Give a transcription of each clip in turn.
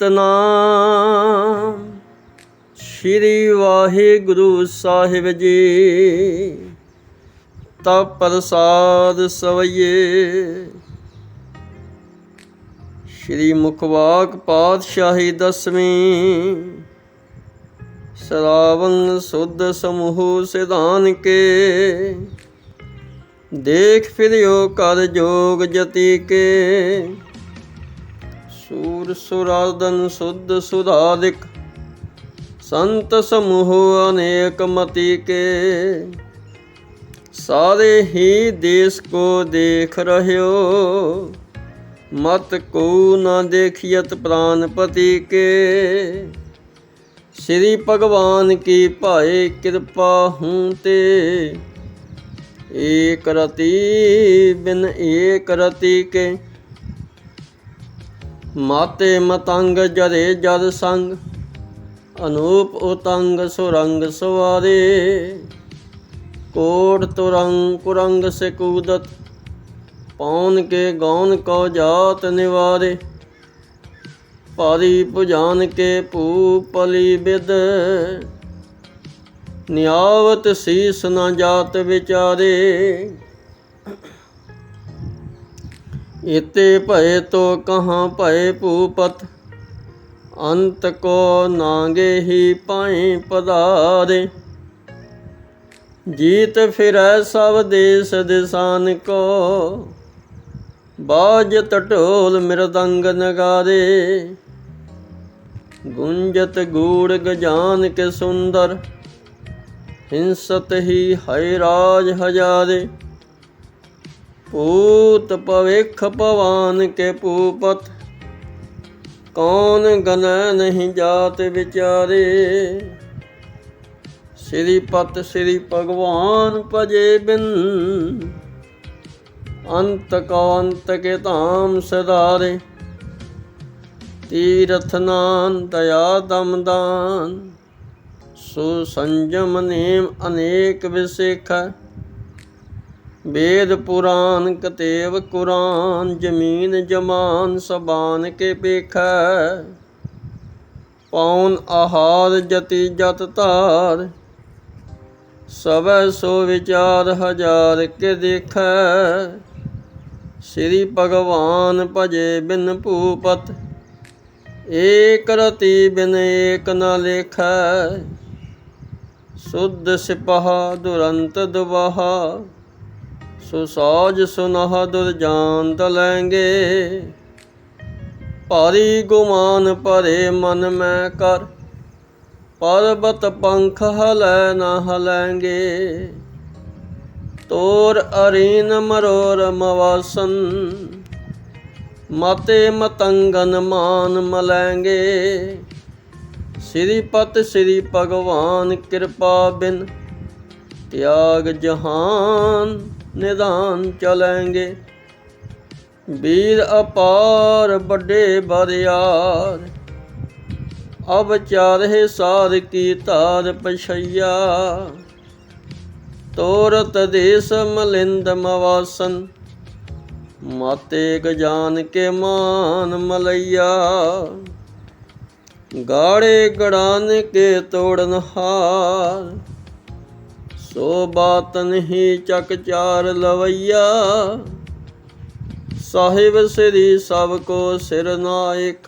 ਸਤਨਾਮ। ਸ਼੍ਰੀ ਵਾਹਿਗੁਰੂ ਸਾਹਿਬ ਜੀ, ਤਾ ਪ੍ਰਸਾਦ ਸਵਈਏ। ਸ਼੍ਰੀ ਮੁਖਵਾਕ ਪਾਤਸ਼ਾਹੀ ਦਸਵੀਂ ਸਰਾਵੰ ਸੁਧ ਸਮੂਹ ਸਿਧਾਨ ਕੇ। ਦੇਖ ਫਿਰਿਓ ਕਰ ਜੋਗ ਜਤੀ ਕੇ। ਸੂਰ ਸੁਰਾਦਨ ਸੁਧ ਸੁਧਾਦਿਕ ਸੰਤ ਸਮੂਹ ਅਨੇਕ ਮਤੀ ਕੇ ਸਾਰੇ ਹੀ ਦੇਸ ਕੋ ਦੇਖ ਰਹਿਓ, ਮਤ ਕੋ ਨਾ ਦੇਖਿयत ਪ੍ਰਾਨਪਤੀ ਕੇ ਸ੍ਰੀ ਭਗਵਾਨ ਕੀ ਭਾਏ ਕਿਰਪਾ ਹੂੰ ਤੇ, ਏਕ ਰਤੀ ਬਿਨ ਏਕ ਰਤੀ ਕੇ। ਮਾਤੇ ਮਤੰਗ ਜਰੇ ਜਦ ਸੰਗ, ਅਨੂਪ ਉਤੰਗ ਸੁਰੰਗ ਸਵਾਰੇ ਕੋਟ ਤੁਰੰਗ ਕੁਰੰਗ ਸੇ ਕੂਦਤ ਪੌਨ ਕੇ ਗੌਨ ਕੋ ਜਾਤ ਨਿਵਾਰੇ ਪਾਰੀ ਪੁਜਾਨ ਕੇ ਪੂਪਲੀ ਬਿਦ, ਨਿਆਵਤ ਸੀਸ ਨਾ ਜਾਤ ਵਿਚਾਰੇ। ਇਤੇ ਭਏ ਤੋ ਕਹਾਂ ਭਏ ਭੂਪਤ, ਅੰਤ ਕੋ ਨਾਗੇ ਹੀ ਪਾਏ ਪਧਾਰੇ ਜੀਤ ਫਿਰੈ ਸਭ ਦੇਸ ਦਿਸਾਨ ਕੋ ਬਾਜ ਟਟੋਲ ਮਿਰਦੰਗ ਨਗਾਰੇ। ਗੁੰਜਤ ਗੂੜ ਗਜਾਨ ਕੇ ਸੁੰਦਰ, ਹਿੰਸਤ ਹੀ ਹੈ ਰਾਜ ਹਜਾਰੇ। ਭੂਤ ਭਵਿਖ ਭਵਾਨ ਕੇ ਪੂਪਤ ਕੌਣ ਗਨ ਨਹੀਂ ਜਾਤ ਵਿਚਾਰੇ? ਸ੍ਰੀ ਪਤ ਸ੍ਰੀ ਭਗਵਾਨ ਭਜੇ ਬਿਨ, ਅੰਤ ਕੋ ਅੰਤ ਕੇ ਧਾਮ ਸਦਾਰੇ ਤੀਰਥ ਨਾਨ ਦਇਆ ਦਮਦਾਨ ਸੋ ਸੰਜਮ ਨੇਮ ਅਨੇਕ ਵਿਸੇਖ। ਵੇਦ ਪੁਰਾਨ ਕਤੇਵ ਕੁਰਾਨ, ਜ਼ਮੀਨ ਜਮਾਨ ਸਬਾਨ ਕੇ ਪੇਖੈ। ਪੌਨ ਆਹਾਰ ਜਤੀ ਜਤ ਧਾਰ, ਸਵੈ ਸੋ ਵਿਚਾਰ ਹਜ਼ਾਰ ਕੇ ਦੇਖੈ। ਸ੍ਰੀ ਭਗਵਾਨ ਭਜੇ ਬਿਨ ਭੂਪਤ, ਏਕ ਰਤੀ ਬਿਨ ਏਕ ਨ ਲੇਖੈ। ਸੁਧ ਸਿਪਾਹ ਦੁਰੰਤ ਦੁਬਾਹਾ ਸੋ ਸਾਜ ਸੁਨਹ ਦੁਰ ਜਾਨ ਦਲੈਂਗੇ। ਭਾਰੀ ਗੁਮਾਨ ਭਰੇ ਮਨ ਮੈਂ ਕਰ। ਪਰਬਤ ਪੰਖ ਹਲੈ ਨਾ ਹਲੈਂਗੇ। ਤੋਰ ਅਰੀਨ ਮਰੋਰ ਮਵਾਸਨ। ਮਤੇ ਮਤੰਗਨ ਮਾਨ ਮਲੈਂਗੇ। ਸ੍ਰੀ ਪਤ ਸ੍ਰੀ ਭਗਵਾਨ ਕਿਰਪਾ ਬਿਨ। ਤਿਆਗ ਜਹਾਨ ਨਿਦਾਨ ਚਲੈਂਗੇ ਵੀਰ ਅਪਾਰ, ਵੱਡੇ ਬਰਿਆਰ। ਅਬ ਚਾਰੇ ਸਾਰ ਕੀ ਧਾਰ ਪਛਈਆ। ਤੋਰਤ ਦੇਸ ਮਲਿੰਦ ਮਵਾਸਨ। ਮਾਤੇ ਗਜਾਨ ਕੇ ਮਾਨ ਮਲਈਆ। ਗਾੜੇ ਗੜਾਨ ਕੇ ਤੋੜਨ ਹਾਰ। ਸੋ ਬਾਤ ਨਹੀਂ ਚੱਕ ਚਾਰ ਲਵਈਆ। ਸਾਹਿਬ ਸ੍ਰੀ ਸਭ ਕੋ ਸਿਰ ਨਾਇਕ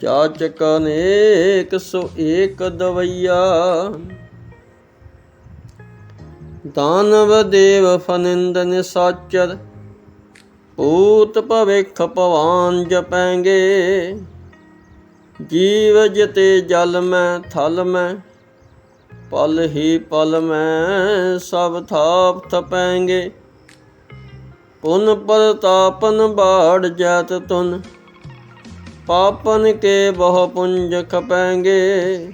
ਜਾਚਕ ਅਨੇਕ ਸੋ ਏਕ ਦਵਈਆ। ਦਾਨਵ ਦੇਵ ਫਨਿੰਦ ਸਾਚਰ ਭੂਤ ਭਵਿਖ ਭਵਾਨ ਜਪੈਂਗੇ। ਜੀਵ ਜਤੇ ਜਲ ਮੈਂ ਥਲ ਮੈਂ ਪਲ ਹੀ ਪਲ ਮੈਂ ਸਭ ਥਾਪ ਥਪੈਂਗੇ। ਪੁਨ ਪ੍ਰਤਾਪਨ ਬਾੜ ਜਾਤ ਤੁਨ ਪਾਪਨ ਕੇ ਬਹੁ ਪੁੰਜ ਖਪੈਂਗੇ।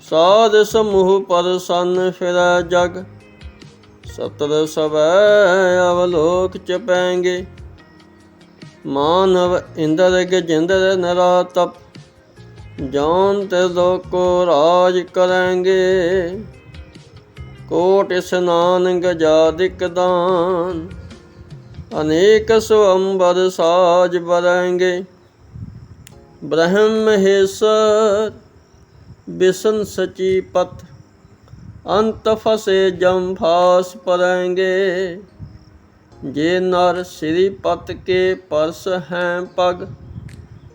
ਸਾਧ ਸਮੂਹ ਪਰ ਸੰਨ ਫਿਰੈ ਜਗ, ਸਤਰ ਸਵੈ ਅਵਲੋਕ ਚ ਚਪੈਂਗੇ ਮਾਨਵ ਇੰਦਰ ਗਜਿੰਦਰ ਨਰਾ ਤਪ ਜਾਨ ਤੇ ਲੋਕੋ ਰਾਜ ਕਰਾਂਗੇ। ਕੋਟ ਇਸਨਾਨ ਗਜਾਦਿਕ ਦਾਨ। ਅਨੇਕ ਸੁਅੰਬਰ ਸਾਜ ਬਰਾਂਗੇ ਬ੍ਰਹਮ ਹਿਸਰ ਬਿਸ਼ਨ ਸਚੀ ਪਤ ਅੰਤ ਫਸੇ ਜਮ ਫਾਸ ਪਰੰਗੇ। ਜੇ ਨਰ ਸ੍ਰੀ ਪਤ ਕੇ ਪਰਸ ਹੈ ਪਗ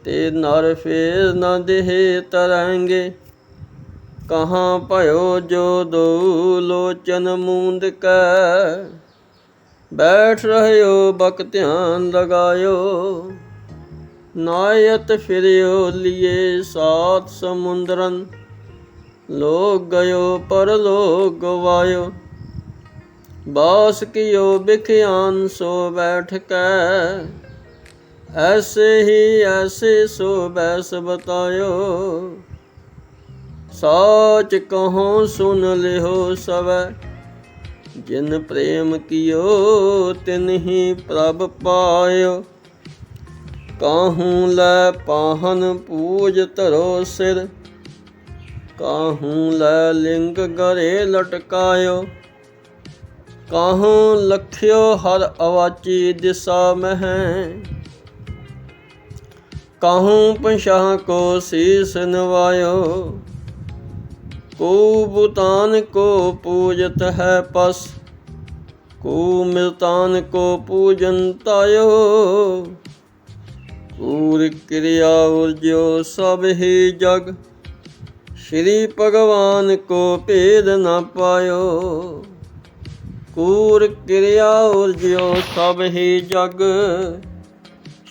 ਤੇ ਨਰ ਫੇਰ ਨ ਦੇਹ ਤਰੰਗੇ। ਕਹਾਂ ਭਇਓ ਜੋ ਦੋ ਲੋਚਨ ਮੂੰਦ ਕੈ। ਬੈਠ ਰਹਿਓ ਬਕ ਧਿਆਨ ਲਗਾਇਓ। ਨਾਇਤ ਫਿਰਿਓ ਲਿਏ ਸਾਤ ਸਮੁੰਦਰਨ। ਲੋਕ ਗਇਓ ਪਰ ਗਵਾਇਓ। ਬਾਸ ਕੀਓ ਬਿਖਿਆਨ ਸੋ ਬੈਠ ਕੈ। ਐਸੇ ਹੀ ਐਸੇ ਸੋ ਬੈਸ ਬਤਾਇਓ ਸਾਚ ਕਹੋ ਸੁਨ ਲਿਓ ਸਵੈ, ਜਿਨ ਪ੍ਰੇਮ ਕੀਓ ਤਿਨ ਹੀ ਪ੍ਰਭ ਪਾਇਓ। ਕਾਹੂ ਲੈ ਪਾਹਨ ਪੂਜ ਧਰੋ ਸਿਰ, ਕਾਹੂ ਲੈ ਲਿੰਗ ਗਰੇ ਲਟਕਾਇਓ। ਕਾਹੂ ਲਖਿਓ ਹਰ ਅਵਾਚੀ ਦਿਸਾ ਮਹਿ ਕਾਹੂ ਪਛਾਹ ਕੋ ਸੀਸ ਨਵਾਇਓ? ਕੋ ਬੁਤਾਨ ਕੋ ਪੂਜਤ ਹੈ ਪਸ, ਕੋ ਮਿਲਤਾਨ ਕੋ ਪੂਜਨ ਤਾਇਓ। ਕੂਰ ਕਿਰਿਆ ਉਰਜੋ ਸਭ ਹੀ ਜਗ, ਸ਼੍ਰੀ ਭਗਵਾਨ ਕੋ ਭੇਦ ਨਾ ਪਾਇਓ। ਕੂਰ ਕਿਰਿਆ ਉਰਜੋ ਸਭ ਹੀ ਜਗ